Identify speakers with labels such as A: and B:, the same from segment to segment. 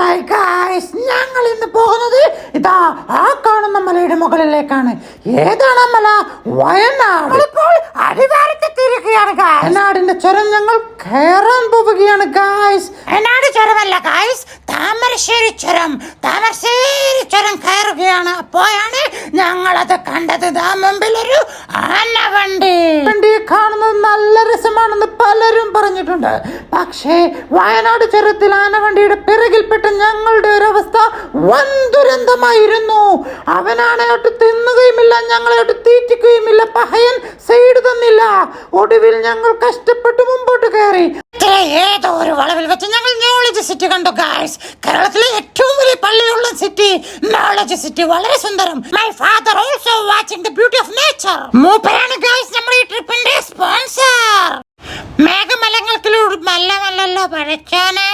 A: My guys ഞങ്ങൾ ഇന്ന് പോകുന്നത് ഇതാ ആ കാണുന്ന മലയുടെ മുകളിലേക്കാണ്. ഏതാണ് മല? വയനാട്. ഇപ്പോൾ അടിവാരത്തെത്തിയിരിക്കുകയാണ് വയനാടിന്റെ ചുരം ഞങ്ങൾ കയറാൻ പോവുകയാണ് ഗായ്സ് വയനാട് ചുരമല്ല ഗായ്സ് താമരശ്ശേരി ചുരം. താമരശ്ശേരി ചുരം കയറുകയാണ്. അപ്പോഴാണ് ഞങ്ങളത് കണ്ടത്. ദാ മുമ്പിൽ ഒരു ആനവണ്ടി. വണ്ടിയെ കാണുന്നത് നല്ല രസമാണെന്ന് പലരും പറഞ്ഞിട്ടുണ്ട്. പക്ഷേ വയനാട് ചുരത്തിൽ ആനവണ്ടിയുടെ പിറകിൽപ്പെട്ട ഞങ്ങളുടെ ഒരവസ്ഥ വൻ ദുരന്തമായിരുന്നു അവനാണ് ഒട്ട് തിന്നുകയുമില്ല ഞങ്ങളെ തീറ്റിക്കുകയുമില്ല പഹയൻ സൈഡ് തന്നില്ല. ഒടുവിൽ ഞങ്ങൾ കഷ്ടപ്പെട്ട് മുമ്പോട്ട് കയറി.
B: ഏതോ ഒരു വളവിൽ വെച്ച് ഞങ്ങൾ നോളജ് സിറ്റി കണ്ടു ഗായ്സ് കേരളത്തിലെ ഏറ്റവും വലിയ പള്ളിയുള്ള സിറ്റി നോളജ് സിറ്റി വളരെ സുന്ദരം. My father also watching the beauty of nature മൂപ്പരാണ് guys പഴച്ചാനേ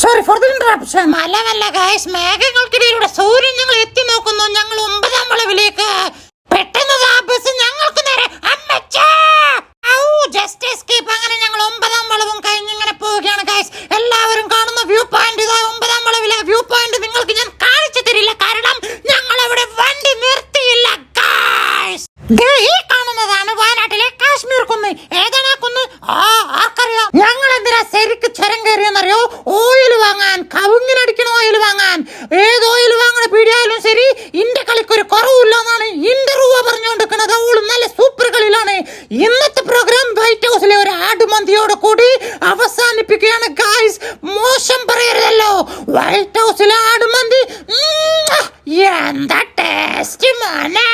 B: സോറി ഫോർ ദ ഇന്ററപ്ഷൻ മലമല്ല ഗായ്സ് മേഘങ്ങൾക്കിടയിലൂടെ സൂര്യൻ ഞങ്ങൾ എത്തി നോക്കുന്നു. ഞങ്ങൾ ഒമ്പതാം വളവിലേക്ക്. പെട്ടെന്ന് ബസ് ഞങ്ങൾക്ക് നേരെ ജസ്റ്റ് എസ്കേപ്പ്. അങ്ങനെ ഞങ്ങൾ ഒമ്പതാം വളവും കഴിഞ്ഞ് ഇങ്ങനെ പോവുകയാണ് ഗൈസ് എല്ലാവരും കാണുന്ന വ്യൂ പോയിന്റ് ഇതാ. ഒമ്പതാം വളവിലെ വ്യൂ പോയിന്റ് നിങ്ങൾക്ക് ഞാൻ കാണിച്ചു തരില്ല. കാരണം ഞങ്ങൾ അവിടെ വണ്ടി നിർത്തിയില്ല ഗൈസ് ഈ കാണുന്നതാണ് വയനാട്ടിലെ കാശ്മീർ കുന്ന്. ഏതാണ് ഓയിൽ വാങ്ങാൻ കവുങ്ങിനടിക്കണ ഓയിൽ വാങ്ങാൻ. ഏത് ഓയിൽ വാങ്ങണ പീടിയായാലും ശരി ഇന്റെ കളിക്കൊരു കുറവില്ല എന്നാണ് ഇന്റെ രൂപ പറഞ്ഞുകൊണ്ടിരിക്കുന്നത്. നല്ല സൂപ്പർ കളിയിലാണ്. ഇന്നത്തെ പ്രോഗ്രാം വൈറ്റ് ഹൗസിലെ ഒരു ആടുമന്തിയോട് കൂടി അവസാനിപ്പിക്കുകയാണ് ഗായ്സ് മോശം പറയരുതല്ലോ. വൈറ്റ് ഹൗസിലെ ആടുമന്തി എന്താ ടേസ്റ്റ് മോനെ?